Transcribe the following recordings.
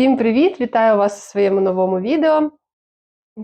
Всім привіт! Вітаю вас у своєму новому відео.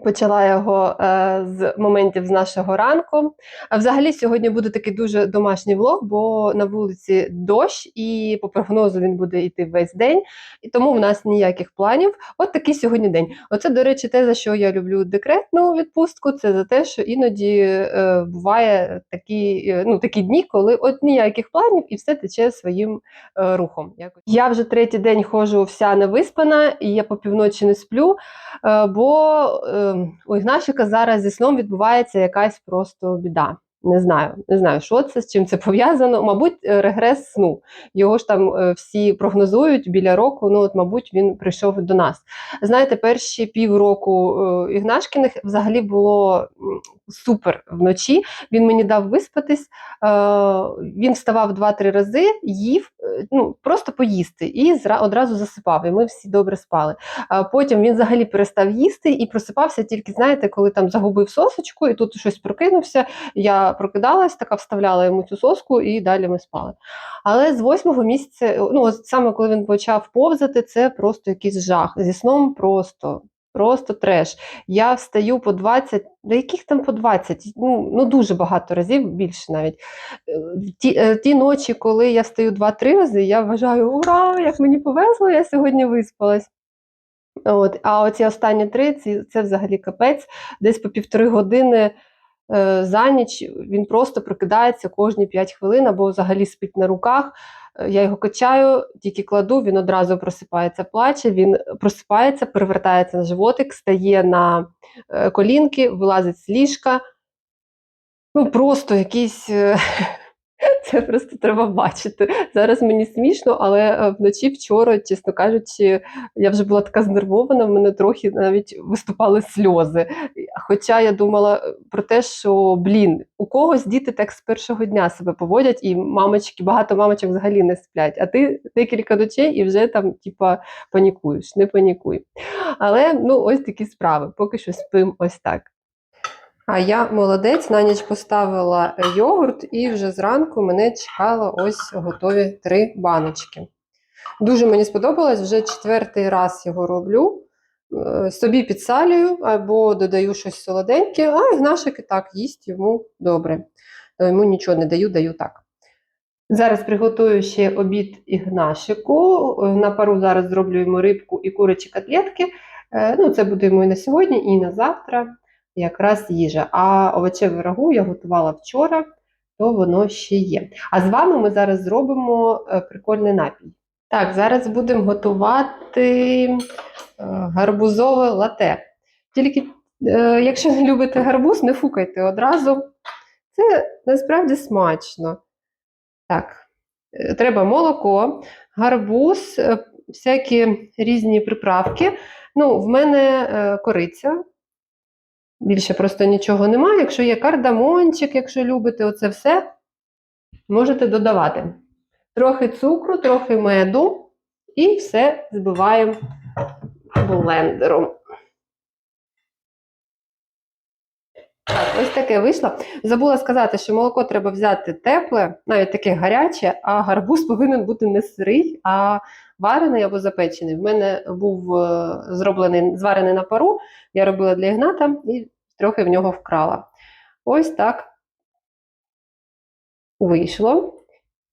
Почала його е, з моментів з нашого ранку. А взагалі, сьогодні буде такий дуже домашній влог, бо на вулиці дощ, і по прогнозу він буде йти весь день, і тому в нас ніяких планів. От такий сьогодні день. Оце, до речі, те, за що я люблю декретну відпустку, це за те, що іноді е, буває такі, е, ну, такі дні, коли от ніяких планів і все тече своїм е, рухом. Якось. Я вже третій день ходжу вся невиспана, і я по півночі не сплю, е, бо е, у Ігнашика зараз зі сном відбувається якась просто біда. Не знаю, не знаю, що це, з чим це пов'язано. Мабуть, е, регрес сну. Його ж там е, всі прогнозують біля року. Ну, от, мабуть, він прийшов до нас. Знаєте, перші півроку е, Ігнашкиних взагалі було супер вночі. Він мені дав виспатись. Він вставав 2-3 рази, їв, ну просто поїсти, і одразу засипав. І ми всі добре спали. Потім він взагалі перестав їсти і просипався тільки, знаєте, коли там загубив сосочку, і тут щось прокинувся. Я прокидалась, така вставляла йому цю соску, і далі ми спали. Але з восьмого місяця, ну саме коли він почав повзати, це просто якийсь жах. Зі сном просто. Просто треш. Я встаю по 20, да яких там по 20, ну, ну дуже багато разів, більше навіть. Е, Ті, е, ті ночі, коли я встаю 2-3 рази, я вважаю, ура, як мені повезло, я сьогодні виспалась. От, а оці останні три це, це взагалі капець. Десь по півтори години за ніч він просто прокидається кожні 5 хвилин або взагалі спить на руках. Е, Я його качаю, тільки кладу, він одразу просипається, плаче, він просипається, перевертається на животик, стає на е, колінки, вилазить з ліжка. Ну, просто якийсь. Це просто треба бачити. Зараз мені смішно, але е, вночі вчора, чесно кажучи, я вже була така знервована, в мене трохи навіть виступали сльози. Хоча я думала е, про те, що блін, у когось діти так з першого дня себе поводять, і мамочки, багато мамочок взагалі не сплять. А ти декілька ночей і вже там, типа, панікуєш, не панікуй. Але ну, ось такі справи. Поки що спим ось так. А я молодець, на ніч поставила е, йогурт, і вже зранку мене чекало ось готові три баночки. Дуже мені сподобалось, вже четвертий раз його роблю. Е, Собі підсалюю або додаю щось солоденьке, а Ігнашик і так їсть йому добре. Йому нічого не даю, даю так. Зараз приготую ще обід Ігнашику. Е, На пару зараз зроблю йому рибку і курячі котлетки. Ну, це буде йому і на сьогодні, і на завтра якраз їжа. А овочеве рагу я готувала вчора, то воно ще є. А з вами ми зараз зробимо е, прикольний напій. Так, зараз будемо готувати е, гарбузове лате. Тільки, е, якщо не любите гарбуз, не фукайте одразу. Це насправді смачно. Так, треба молоко, гарбуз, всякі різні приправки. Ну, в мене кориця. Більше просто нічого немає. Якщо є кардамончик, якщо любите оце все, можете додавати. Трохи цукру, трохи меду і все збиваємо блендером. Ось таке вийшло. Забула сказати, що молоко треба взяти тепле, навіть таке гаряче, а гарбуз повинен бути не сирий, а варений або запечений. В мене був е, зроблений, зварений на пару, я робила для Ігната і трохи в нього вкрала. Ось так вийшло.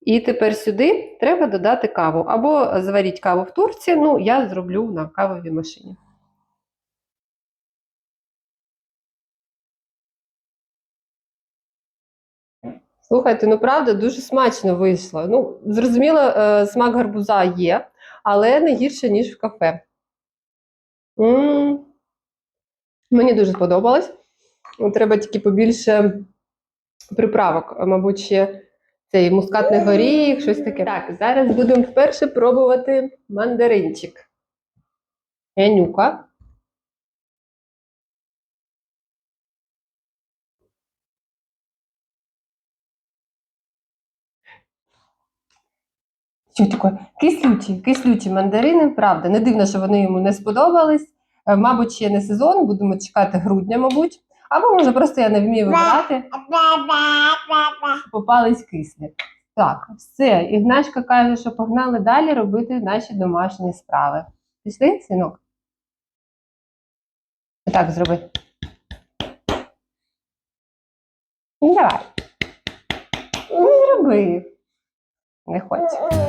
І тепер сюди треба додати каву. Або зваріть каву в турці, ну, я зроблю на кавовій машині. Слухайте, ну правда, дуже смачно вийшло. Ну, зрозуміло, е, смак гарбуза є, але не гірше, ніж в кафе. М, Мені дуже сподобалось. Треба тільки побільше приправок, мабуть, ще цей мускатний горіх, щось таке. Так, зараз будемо вперше пробувати мандаринчик. Янюка. Що таке? Кислюті, кислюті мандарини, правда. Не дивно, що вони йому не сподобались. Е, Мабуть, ще не сезон, будемо чекати грудня, мабуть. Або може просто я не вмію вибирати. Попались кислі. Так, все. Ігнашка каже, що погнали далі робити наші домашні справи. Пішли, синок? Так, зроби. Давай. Ну, зроби. Не хоче.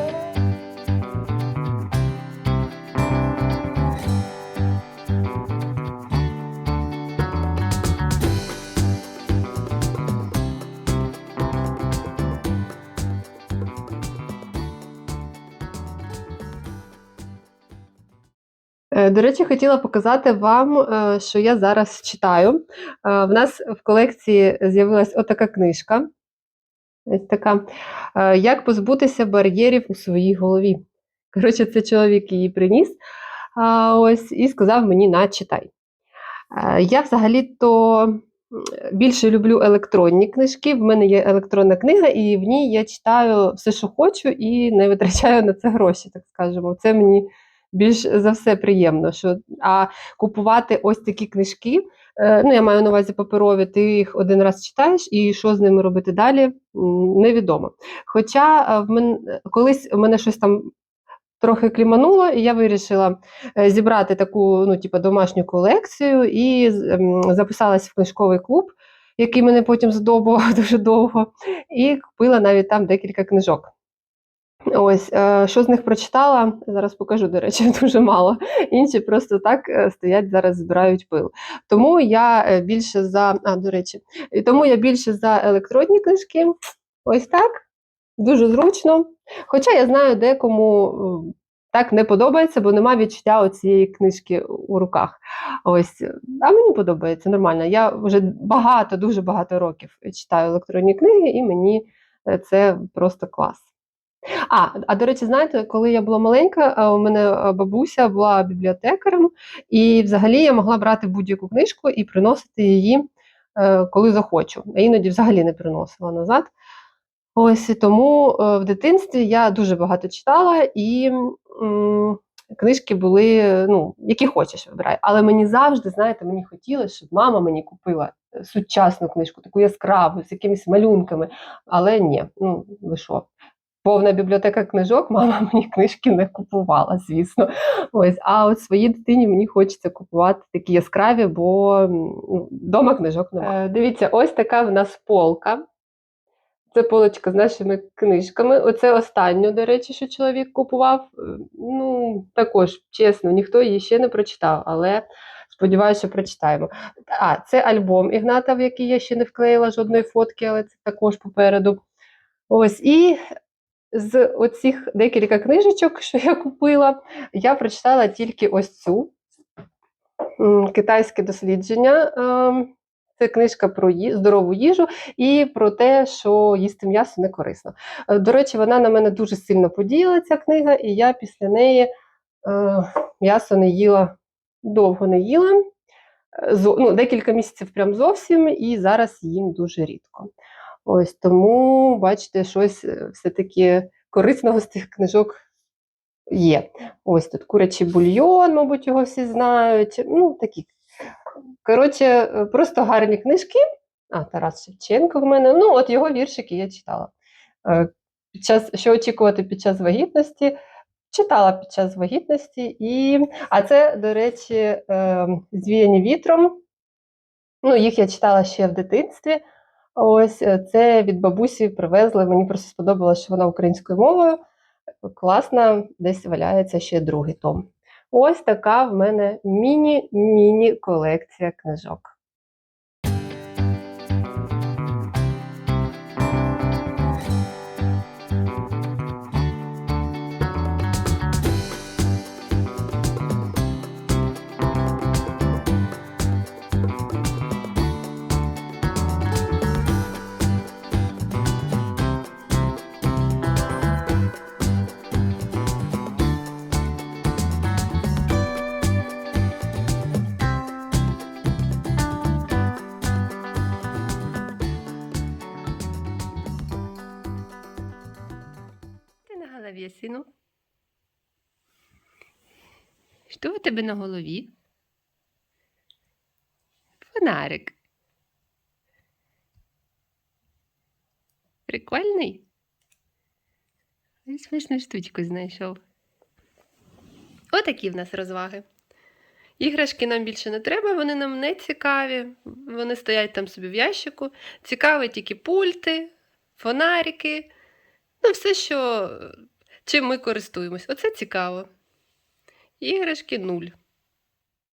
До речі, хотіла показати вам, е, що я зараз читаю. Е, В нас в колекції з'явилась отака книжка. Ось така. Е, Як позбутися бар'єрів у своїй голові. Коротше, це чоловік її приніс ось, і сказав мені на читай. Е, Я взагалі-то більше люблю електронні книжки. В мене є електронна книга, і в ній я читаю все, що хочу, і не витрачаю на це гроші, так скажемо. Це мені більш за все приємно. Що, а купувати ось такі книжки, е, ну я маю на увазі паперові, ти їх один раз читаєш, і що з ними робити далі, невідомо. Хоча е, в мен, колись в мене щось там трохи клімануло, і я вирішила е, зібрати таку ну, типу, домашню колекцію і ем, записалась в книжковий клуб, який мене потім здобував дуже довго, і купила навіть там декілька книжок. Ось, е, що з них прочитала, зараз покажу, до речі, дуже мало. Інші просто так е, стоять зараз, збирають пил. Тому я е, більше за, а, до речі, і тому я більше за електронні книжки. Ось так. Дуже зручно. Хоча я знаю, декому так не подобається, бо нема відчуття цієї книжки у руках. Ось, а мені подобається нормально. Я вже багато, дуже багато років читаю електронні книги, і мені це просто клас. А, а до речі, знаєте, коли я була маленька, у мене бабуся була бібліотекарем, і взагалі я могла брати будь-яку книжку і приносити її, е, коли захочу. А іноді взагалі не приносила назад. Ось тому е, в дитинстві я дуже багато читала, і книжки були, ну, які хочеш вибирай. Але мені завжди, знаєте, мені хотілося, щоб мама мені купила е, сучасну книжку, таку яскраву, з якимись малюнками. Але ні, ну ви що? Повна бібліотека книжок, мама мені книжки не купувала, звісно. Ось, а от своїй дитині мені хочеться купувати такі яскраві, бо ну, вдома книжок немає. Е, дивіться, ось така в нас полка. Це полочка з нашими книжками. Оце останню, до речі, що чоловік купував. Е, Ну, також, чесно, ніхто її ще не прочитав, але сподіваюся, що прочитаємо. А, це альбом Ігната, в який я ще не вклеїла жодної фотки, але це також попереду. Ось, і з оцих декілька книжечок, що я купила, я прочитала тільки ось цю китайське дослідження. ем, Це книжка про здорову їжу і про те, що їсти м'ясо не корисно. Е, До речі, вона на мене дуже сильно подіяла, ця книга, і я після неї е, м'ясо не їла, довго не їла. Е, ну, декілька місяців прям зовсім, і зараз їм дуже рідко. Ось тому, бачите, щось е, все-таки корисного з цих книжок є. Ось тут курячий бульйон, мабуть, його всі знають. Ну, такі. Коротше, е, просто гарні книжки. А, Тарас Шевченко в мене. Ну, от його віршики я читала. Е, Під час, що очікувати під час вагітності? Читала під час вагітності. І... А це, до речі, е, звіяні вітром. Ну, їх я читала ще в дитинстві. Ось е, це від бабусі привезли. Мені просто сподобалося, що вона українською мовою. Класна, десь валяється ще другий том. Ось така в мене міні-міні колекція книжок. Ти на голові, сину? Що у тебе на голові? Фонарик. Прикольний? Смішну штучку знайшов. Отакі в нас розваги. Іграшки нам більше не треба, вони нам не цікаві. Вони стоять там собі в ящику. Цікаві тільки пульти, фонарики. Ну, все, що чим ми користуємось. Оце цікаво. Іграшки нуль.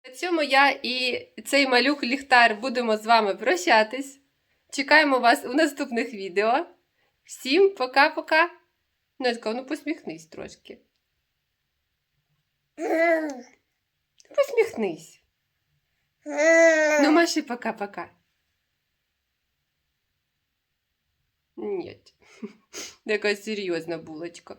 На цьому я і цей малюк ліхтар будемо з вами прощатись. Чекаємо вас у наступних відео. Всім пока-пока. Нетко, ну посміхнись трошки. Посміхнись. Ну, маши пока-пока. Нет. Така серйозна булочка.